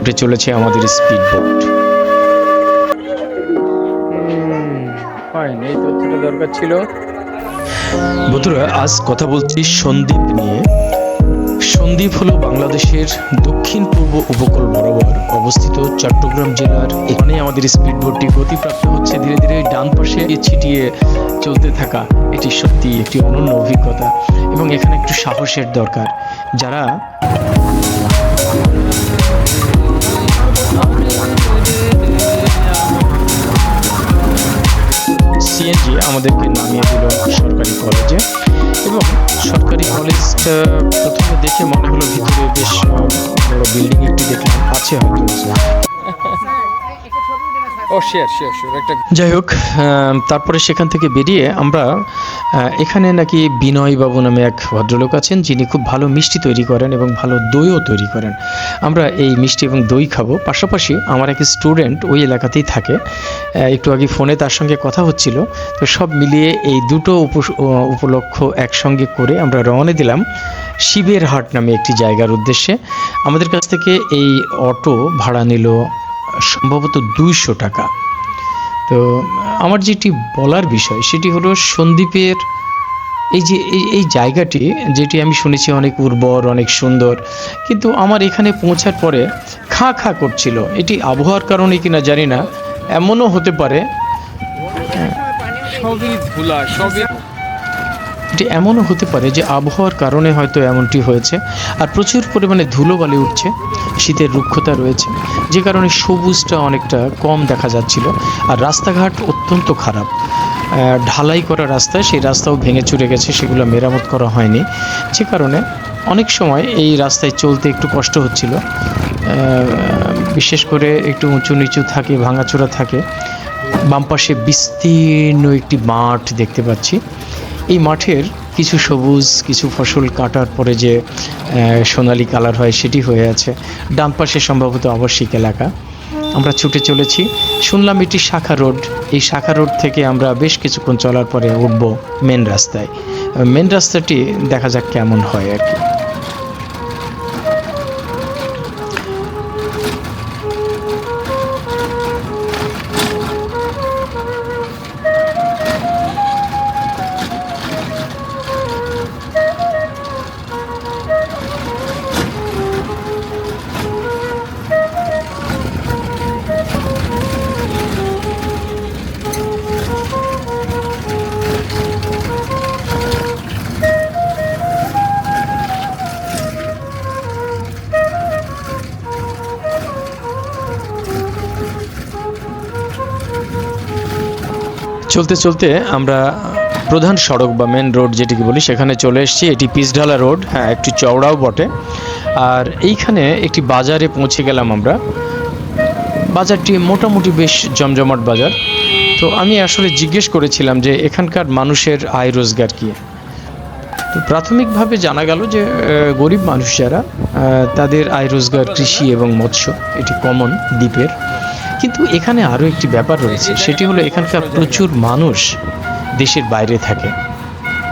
ছুটে চলেছে আমাদের স্পিড বোট ফাইন এই তথ্যটা দরকার ছিল। বন্ধুরা আজ কথা বলছি সন্দ্বীপ নিয়ে। সন্দ্বীপ হলো বাংলাদেশের দক্ষিণ পূর্ব উপকূল বরাবর অবস্থিত চট্টগ্রাম জেলার। এখানে আমাদের স্পিড বোটটি গতিপ্রাপ্ত হচ্ছে ধীরে ধীরে ডান পাশে ছিটিয়ে চলতে থাকা এটি সত্যি একটি অনন্য অভিজ্ঞতা। এবং এখানে একটু সাহসের দরকার। যারা সিএনজি আমাদেরকে নামিয়ে দিল সরকারি কলেজে। এবং সরকারি কলেজটা প্রথমে দেখে মনে হলো ভিতরে বেশ বড় বিল্ডিং একটি দেখলাম, আছে হয়তো। যাই হোক তারপরে সেখান থেকে বেরিয়ে আমরা এখানে নাকি বিনয় বাবু নামে এক ভদ্রলোক আছেন, যিনি খুব ভালো মিষ্টি তৈরি করেন এবং ভালো দইও তৈরি করেন। আমরা এই মিষ্টি এবং দই খাব। পাশাপাশি আমার এক স্টুডেন্ট ওই এলাকাতেই থাকে। একটু আগে ফোনে তার সঙ্গে কথা হচ্ছিল। তো সব মিলিয়ে এই দুটো উপ- উপলক্ষ একসঙ্গে করে আমরা রওনা দিলাম শিবের হাট নামে একটি জায়গার উদ্দেশ্যে। আমাদের কাছ থেকে এই অটো ভাড়া নিল সম্ভবত দুইশো টাকা। তো আমার যেটি বলার বিষয়, সেটি হলো সন্দীপের এই যে, এই জায়গাটি, যেটি আমি শুনেছি অনেক উর্বর, অনেক সুন্দর, কিন্তু আমার এখানে পৌঁছার পরে খা খা করছিল। এটি আবহাওয়ার কারণে কিনা জানি না, এমনও হতে পারে। সবই ধুলা, সবই এটি এমনও হতে পারে যে আবহাওয়ার কারণে হয়তো এমনটি হয়েছে, আর প্রচুর পরিমাণে ধুলোবালি উঠছে, শীতের রুক্ষতা রয়েছে, যে কারণে সবুজটা অনেকটা কম দেখা যাচ্ছিল, আর রাস্তাঘাট অত্যন্ত খারাপ। ঢালাই করা রাস্তা, সেই রাস্তাও ভেঙে চুরে গেছে, সেগুলো মেরামত করা হয়নি। যে কারণে অনেক সময় এই রাস্তায় চলতে একটু কষ্ট হচ্ছিল। বিশেষ করে একটু উঁচু নিচু থাকে, ভাঙাচোরা থাকে, বাম পাশে বিস্তীর্ণ একটি মাঠ দেখতে পাচ্ছি। এই মাঠের কিছু সবুজ, কিছু ফসল কাটার পরে যে সোনালি কালার হয় সেটি হয়ে আছে। ডান পাশে সম্ভবত আবাসিক এলাকা। আমরা ছুটে চলেছি। শুনলাম এটি শাখা রোড। এই শাখা রোড থেকে আমরা বেশ কিছুক্ষণ চলার পরে উঠব মেন রাস্তায়। মেন রাস্তাটি দেখা যাক কেমন হয় আর কি। চলতে চলতে আমরা প্রধান সড়ক বা মেন রোড যেটিকে বলি, সেখানে চলে এসেছি। এটি পিসঢালা রোড হ্যাঁ একটু চওড়াও বটে। আর এইখানে একটি বাজারে পৌঁছে গেলাম আমরা। বাজারটি মোটামুটি বেশ জমজমাট বাজার। তো আমি আসলে জিজ্ঞেস করেছিলাম যে, এখানকার মানুষের আয় রোজগার কী? তো প্রাথমিকভাবে জানা গেল যে গরিব মানুষ যারা তাদের আয় রোজগার কৃষি এবং মৎস্য, এটি কমন দ্বীপের। কিন্তু এখানে আরও একটি ব্যাপার রয়েছে। সেটি হলো এখানকার প্রচুর মানুষ দেশের বাইরে থাকে।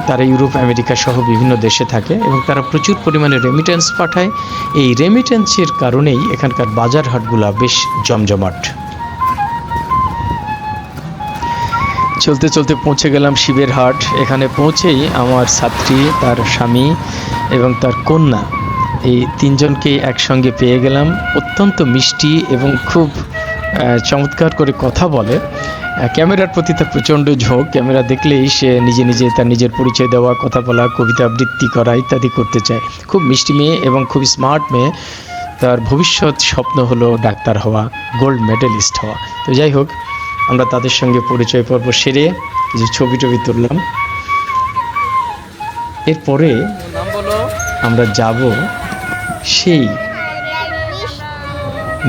তারা ইউরোপ, আমেরিকা সহ বিভিন্ন দেশে থাকে এবং তারা প্রচুর পরিমাণে রেমিটেন্স পাঠায়। এই রেমিটেন্সের কারণেই এখানকার বাজার হাটগুলা বেশ জমজমাট। চলতে চলতে পৌঁছে গেলাম শিবের হাট। এখানে পৌঁছেই আমার ছাত্রী, তার স্বামী এবং তার কন্যা, এই তিনজনকে একসঙ্গে পেয়ে গেলাম। অত্যন্ত মিষ্টি এবং খুব চমৎকার করে কথা বলে। ক্যামেরার প্রতি তার প্রচণ্ড ঝোঁক। ক্যামেরা দেখলেই সে নিজে নিজে তার নিজের পরিচয় দেওয়া কথা বলা কবিতা আবৃত্তি করা ইত্যাদি করতে চায়। খুব মিষ্টি মেয়ে এবং খুব স্মার্ট মেয়ে। তার ভবিষ্যৎ স্বপ্ন হলো ডাক্তার হওয়া গোল্ড মেডেলিস্ট হওয়া। তো যাই হোক আমরা তাদের সঙ্গে পরিচয় পর্ব সেরে কিছু ছবি টবি তুললাম। এরপরে আমরা যাব সেই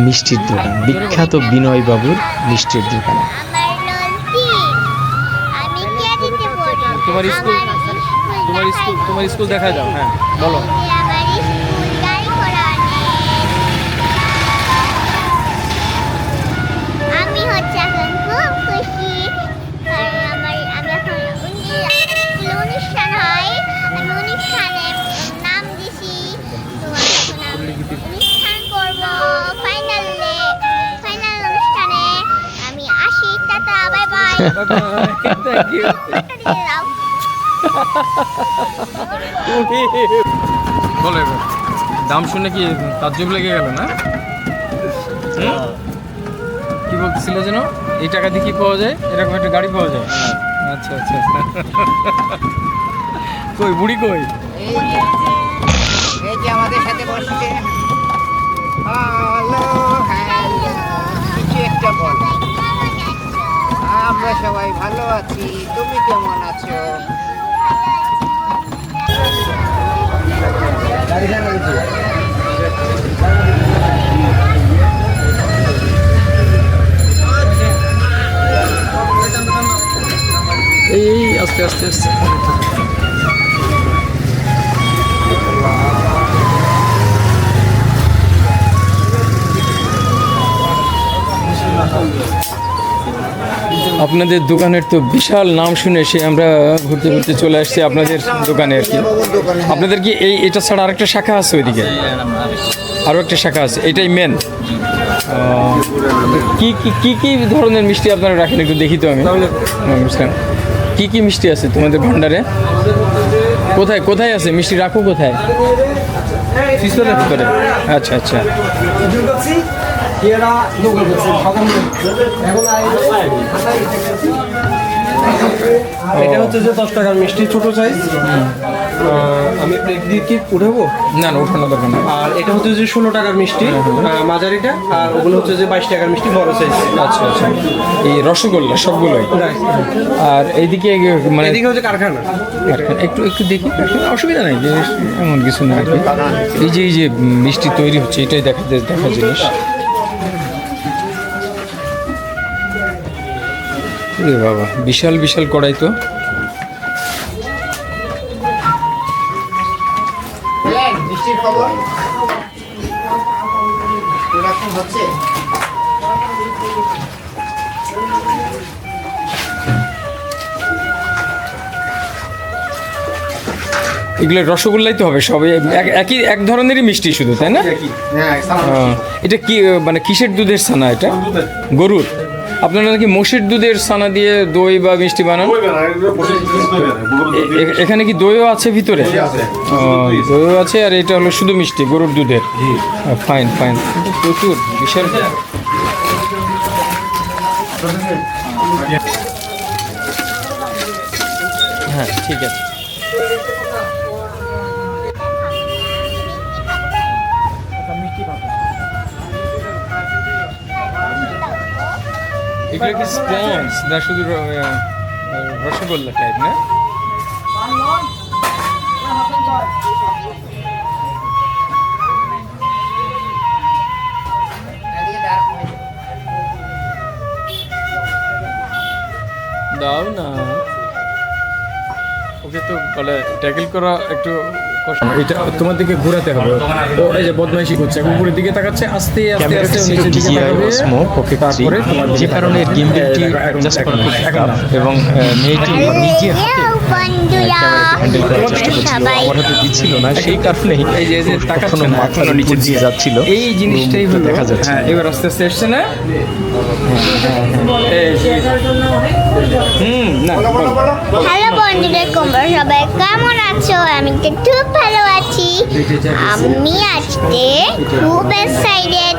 মিষ্টির দোকান। বিখ্যাত বিনয় বাবুর মিষ্টির দোকানে। আমার ললকি আমি কে দিতে পড়ি। তোমার স্কুল তোমার স্কুল তোমার স্কুল দেখা যাও হ্যাঁ বলো। বলো, দাম শুনে কি তাজ্জব লেগে গেল না? কি বলতেছিল যেন? এই টাকা দিয়ে কি পাওয়া যায়? এরকম একটা গাড়ি পাওয়া যায়? আচ্ছা আচ্ছা। কই, বুড়ি কই? আমাদের সাথে বসছে একটা বল। আমরা সবাই ভালো আছি। তুমি কেমন আছো? আপনাদের দোকানের তো বিশাল নাম শুনে সে আমরা ঘুরতে ঘুরতে চলে আসছি আপনাদের দোকানে আর কি। আপনাদের কি এই এটা ছাড়া আরেকটা শাখা আছে ওইদিকে? আরও একটা শাখা আছে এটাই মেন কি কি কি কি ধরনের মিষ্টি আপনারা রাখেন একটু দেখি তো আমি। বুঝলাম কি কি মিষ্টি আছে তোমাদের ভান্ডারে? কোথায় কোথায় আছে? মিষ্টি রাখো কোথায়? ভিতরে। আচ্ছা আচ্ছা। এটা হচ্ছে যে দশ টাকার মিষ্টি ছোট সাইজ আমি প্লেট দিয়ে কি উঠাবো? না না ওঠানো দরকার না আর এটা হচ্ছে যে ষোলো টাকার মিষ্টি আহ, মাঝারিটা আর ওগুলো হচ্ছে যে বাইশ টাকার মিষ্টি বড় সাইজ আচ্ছা আচ্ছা। এই রসগোল্লা সবগুলোই? আর এইদিকে মানে এদিকে হচ্ছে কারখানা। একটু একটু দেখি অসুবিধা নাই যে এমন কিছু না এই যে এই যে মিষ্টি তৈরি হচ্ছে এটাই দেখা দেখা জিনিস। এ বাবা বিশাল বিশাল কড়াই তো। এগুলো রসগোল্লাই তো হবে সবে এক- একই এক ধরনেরই মিষ্টি শুধু তাই না? হ্যাঁ আহ, এটা কি মানে কিসের দুধের ছানা এটা? গরুর? আপনারা নাকি মোষের দুধের ছানা দিয়ে দই বা মিষ্টি বানান? এখানে কি দইও আছে ভিতরে? দইও আছে আর এটা হলো শুধু মিষ্টি গরুর দুধের। Fine fine. প্রচুর বিশাল। হ্যাঁ ঠিক আছে। স্পঞ্জ না শুধু রসগোল্লা টাইপ না। দাও না ওকে তো বলে ট্যাকেল করা একটু এটা তোমার দিকে ঘোরাতে হবে। ও এই যে বদমাইশি করছে উপরের দিকে তাকাচ্ছে আস্তে আস্তে আস্তে নিচের দিকে তাকাবে। Pocket Three, তারপরে তোমার যে কারণে গিম্বেলটি এখন- এখন- করা এবং মেয়েটি নিজে হাতে হ্যান্ডেল করার চেষ্টা করছিল। আমার হাতে দিচ্ছিল না সেই কারণেই এই যে যে তাকাচ্ছে মাথার নিচে দিয়ে যাচ্ছিল। এই জিনিসটাই হলো দেখা যাচ্ছে হ্যাঁ এবার আস্তে আস্তে এসছে না? এই যে- হুম না হ্যালো তোমরা সবাই কেমন আছো? আমি তো খুব ভালো আছি। আমি আজকে খুব এক্সাইটেড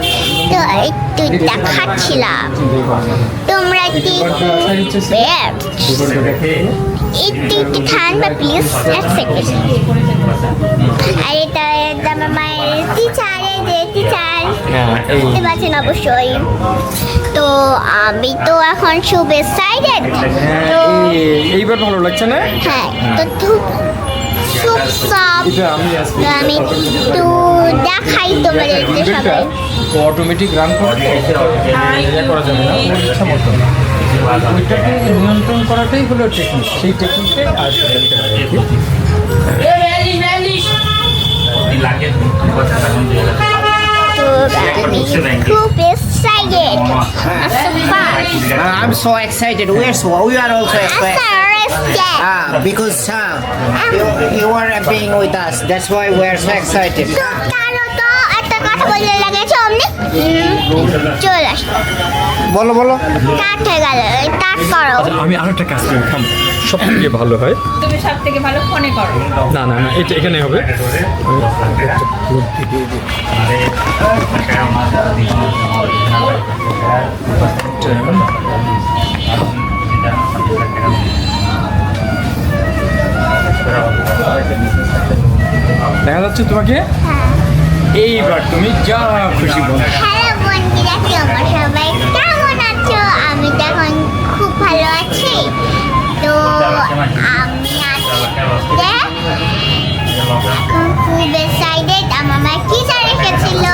তো একটু দেখাচ্ছিলাম। তোমরা কি একটু একটু ঠান্ডা প্লিজ এক সেকেন্ড আর এটা আমার টিচার টিচার বুঝতে পারছেন অবশ্যই। তো আমি তো এখন খুব এক্সাইটেড তো এই- এইবার ভালো লাগছে না? হ্যাঁ তো খুব খুব সব আমি তো দেখাই তোমাদেরকে সবাই অটোমেটিক রান করে করা যাবে না। ইচ্ছা মতো। ওইটাকে নিয়ন্ত্রণ করাটাই হলো টেকনিক সেই টেকনিকটাই আজ দেখতে হবে আর কি। তো আমি খুব excited so far Uh, I'm so excited. We're so we are also excited. arrested Ah, because uh, you, you are being with us. That's why we're so excited. তো কেন তো একটা কথা বললে লেগেছে অমনি চলে আসলো বলো বলো কাট হয়ে গেল কাট করো আমি আরো একটা কাজ করি থাম সব থেকে ভালো হয়? তুমি সব থেকে ভালো ফোনে করো। না না না এটা এখানে হবে। দেখা যাচ্ছে তোমাকে? এইবার তুমি যা খুশি বলো। সবাই কেমন আছো? আমি তো এখন খুব ভালো আছি। আমি এক্সাইটেড আমার মা কি রেখেছিল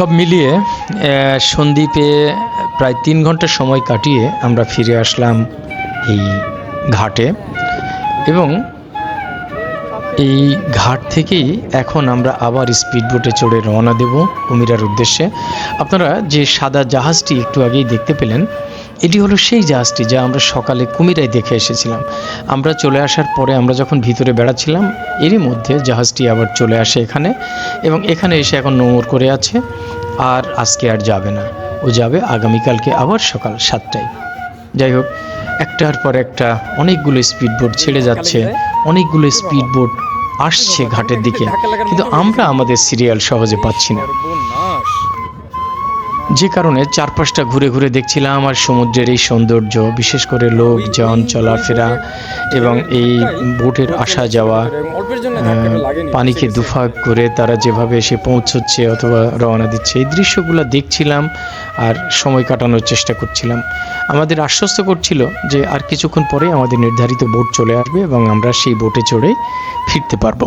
সব মিলিয়ে সন্দীপে প্রায় তিন ঘণ্টা সময় কাটিয়ে আমরা ফিরে আসলাম এই ঘাটে। এবং এই ঘাট থেকেই এখন আমরা আবার স্পিড বোটে চড়ে রওনা দেব কুমিরার উদ্দেশ্যে। আপনারা যে সাদা জাহাজটি একটু আগেই দেখতে পেলেন এটি হলো সেই জাহাজটি যা আমরা সকালে কুমিরায় দেখে এসেছিলাম। আমরা চলে আসার পরে আমরা যখন ভিতরে বেড়াচ্ছিলাম, এরই মধ্যে জাহাজটি আবার চলে আসে এখানে এবং এখানে এসে এখন নোংর করে আছে আর আজকে আর যাবে না। ও যাবে আগামীকালকে আবার সকাল সাতটায়। যাই হোক, একটার পর একটা অনেকগুলো স্পিড বোট ছেড়ে যাচ্ছে, অনেকগুলো স্পিড বোট আসছে ঘাটের দিকে। কিন্তু আমরা আমাদের সিরিয়াল সহজে পাচ্ছি না। যে কারণে চারপাশটা ঘুরে ঘুরে দেখছিলাম আর সমুদ্রের এই সৌন্দর্য, বিশেষ করে লোকজন, চলাফেরা এবং এই বোটের আসা যাওয়া পানিকে দুফাক করে তারা যেভাবে এসে পৌঁছচ্ছে অথবা রওনা দিচ্ছে, এই দৃশ্যগুলো দেখছিলাম আর সময় কাটানোর চেষ্টা করছিলাম। আমাদের আশ্বস্ত করছিল যে আর কিছুক্ষণ পরে আমাদের নির্ধারিত বোট চলে আসবে এবং আমরা সেই বোটে চড়ে ফিরতে পারব।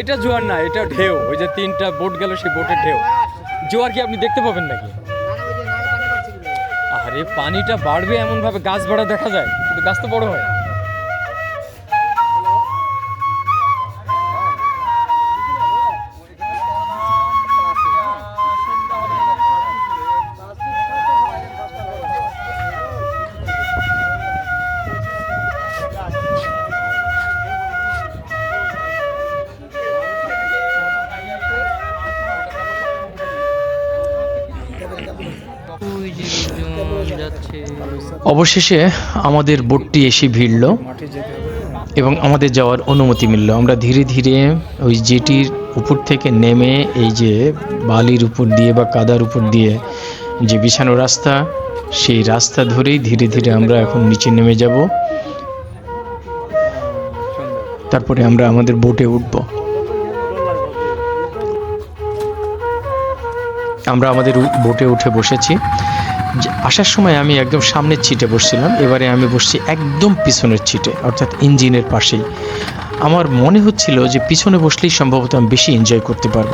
এটা জোয়ার না, এটা ঢেউ। ওই যে তিনটা বোট গেল, সেই বোটের ঢেউ। জোয়ার কি আপনি দেখতে পাবেন নাকি? আরে পানিটা বাড়বে এমন ভাবে গাছ বাড়া দেখা যায়, কিন্তু গাছ তো বড় হয়। অবশেষে আমাদের বোটটি এসে ভিড়ল এবং আমাদের যাওয়ার অনুমতি মিলল। আমরা ধীরে ধীরে ওই জেটির উপর থেকে নেমে এই যে বালির উপর দিয়ে বা কাদার উপর দিয়ে যে বিছানো রাস্তা, সেই রাস্তা ধরেই ধীরে ধীরে আমরা এখন নিচে নেমে যাব। তারপরে আমরা আমাদের বোটে উঠব। আমরা আমাদের বোটে উঠে বসেছি। আসার সময় আমি একদম সামনের ছিটে বসছিলাম, এবারে আমি বসছি একদম পিছনের ছিটে, অর্থাৎ ইঞ্জিনের পাশেই। আমার মনে হচ্ছিল যে পিছনে বসলেই সম্ভবত আমি বেশি এনজয় করতে পারব।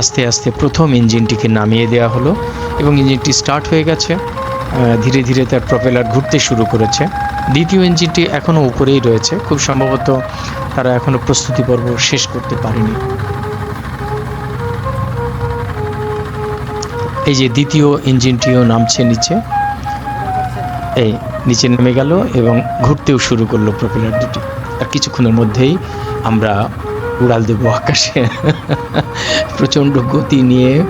আস্তে আস্তে প্রথম ইঞ্জিনটিকে নামিয়ে দেওয়া হলো এবং ইঞ্জিনটি স্টার্ট হয়ে গেছে। ধীরে ধীরে তার প্রপেলার ঘুরতে শুরু করেছে। দ্বিতীয় ইঞ্জিনটি এখনও উপরেই রয়েছে। খুব সম্ভবত তারা এখনও প্রস্তুতি পর্ব শেষ করতে পারেনি। এই যে দ্বিতীয় ইঞ্জিনটিও নামছে নিচে। এই নিচে নেমে গেল এবং ঘুরতেও শুরু করল প্রপেলার দুটি। আর কিছুক্ষণের মধ্যেই আমরা উড়াল দেব আকাশে। প্রচণ্ড গতি নিয়ে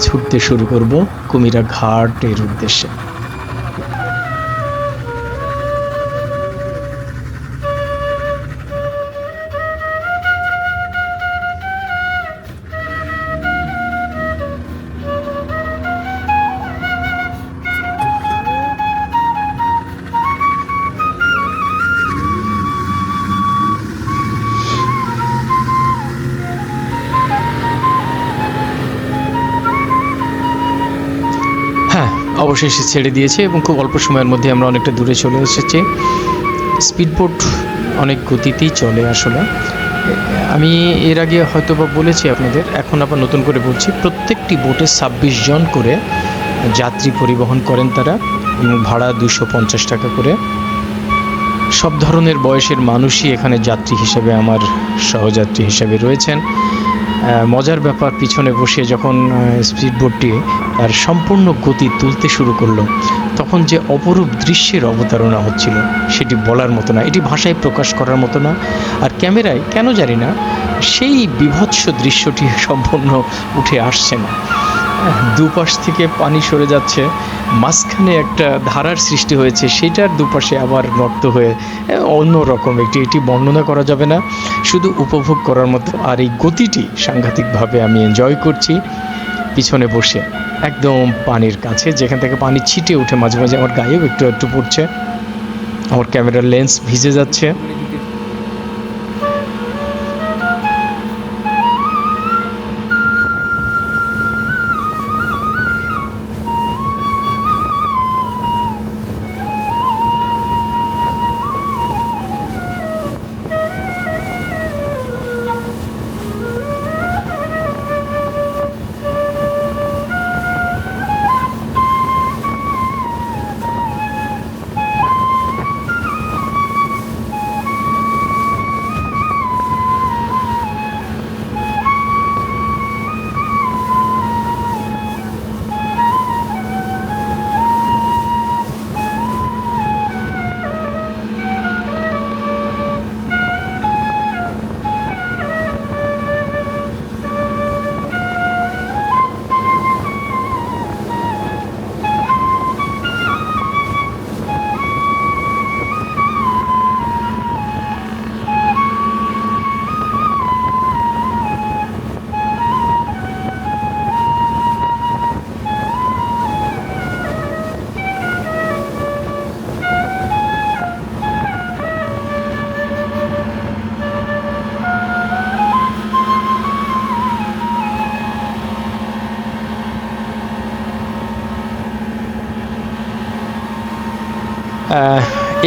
ছুটতে শুরু করব কুমিরা ঘাটের উদ্দেশ্যে। অবশেষে ছেড়ে দিয়েছে এবং খুব অল্প সময়ের মধ্যে আমরা অনেকটা দূরে চলে এসেছি। স্পিডবোট অনেক গতিতেই চলে আসলে। আমি এর আগে হয়তো বা বলেছি আপনাদের, এখন আবার নতুন করে বলছি, প্রত্যেকটি বোটে ছাব্বিশ জন করে যাত্রী পরিবহন করেন তারা এবং ভাড়া দুশো পঞ্চাশ টাকা করে। সব ধরনের বয়সের মানুষই এখানে যাত্রী হিসেবে, আমার সহযাত্রী হিসেবে রয়েছেন। মজার ব্যাপার, পিছনে বসে যখন স্পিডবোটটি তার সম্পূর্ণ গতি তুলতে শুরু করল, তখন যে অপরূপ দৃশ্যের অবতারণা হচ্ছিল, সেটি বলার মতো না, এটি ভাষায় প্রকাশ করার মতো না। আর ক্যামেরায়, কেন জানি না, সেই বিভৎস দৃশ্যটি সম্পূর্ণ উঠে আসছে না। দুপাশ থেকে পানি সরে যাচ্ছে। মাঝখানে একটা ধারার সৃষ্টি হয়েছে, সেটার দুপাশে আবার রক্ত হয়ে অন্য রকম একটি, এটি বর্ণনা করা যাবে না। শুধু উপভোগ করার মতো, আর এই গতিটি সাংঘাতিকভাবে আমি এনজয় করছি। পিছনে বসে, একদম পানির কাছে, যেখান থেকে পানি ছিটে উঠে মাঝে মাঝে আমার গায়েও একটু একটু পড়ছে। আমার ক্যামেরার লেন্স ভিজে যাচ্ছে।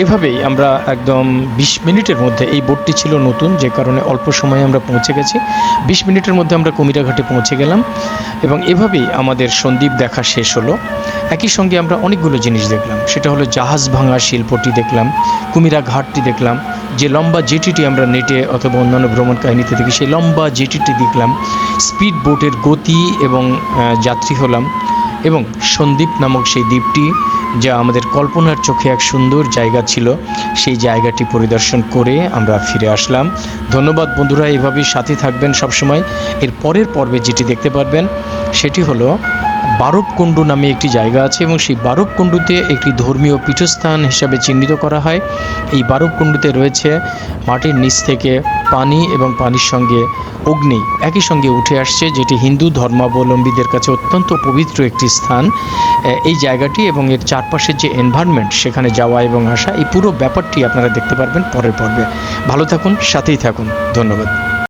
এভাবেই আমরা একদম বিশ মিনিটের মধ্যে এই বোটটি ছিল নতুন, যে কারণে অল্প সময়ে আমরা পৌঁছে গেছি। বিশ মিনিটের মধ্যে আমরা কুমিরাঘাটে পৌঁছে গেলাম এবং এভাবেই আমাদের সন্দ্বীপ দেখা শেষ হলো। একই সঙ্গে আমরা অনেকগুলো জিনিস দেখলাম। সেটা হলো জাহাজ ভাঙা শিল্পটি দেখলাম কুমিরা ঘাটটি দেখলাম, যে লম্বা জেটিটি আমরা নেটে অথবা অন্যান্য ভ্রমণ কাহিনীতে দেখি, সেই লম্বা জেটিটি দেখলাম, স্পিড বোটের গতি এবং যাত্রী হলাম এবং সন্দ্বীপ নামক সেই দ্বীপটি যা আমাদের কল্পনার চোখে এক সুন্দর জায়গা ছিল। সেই জায়গাটি পরিদর্শন করে আমরা ফিরে আসলাম। ধন্যবাদ বন্ধুরা, এভাবেই সাথে থাকবেন সবসময়। এর পরের পর্বে যেটি দেখতে পারবেন, সেটি হলো বারবকুণ্ডু নামে একটি জায়গা আছে এবং সেই বারবকুণ্ডুতে একটি ধর্মীয় পীঠস্থান হিসাবে চিহ্নিত করা হয়। এই বারবকুণ্ডুতে রয়েছে মাটির নিচ থেকে পানি এবং পানির সঙ্গে অগ্নি একই সঙ্গে উঠে আসছে, যেটি হিন্দু ধর্মাবলম্বীদের কাছে অত্যন্ত পবিত্র একটি স্থান। এই জায়গাটি এবং এর চারপাশের যে এনভায়রনমেন্ট সেখানে যাওয়া এবং আসা, এই পুরো ব্যাপারটি আপনারা দেখতে পারবেন পরের পর্বে। ভালো থাকুন, সাথেই থাকুন। ধন্যবাদ।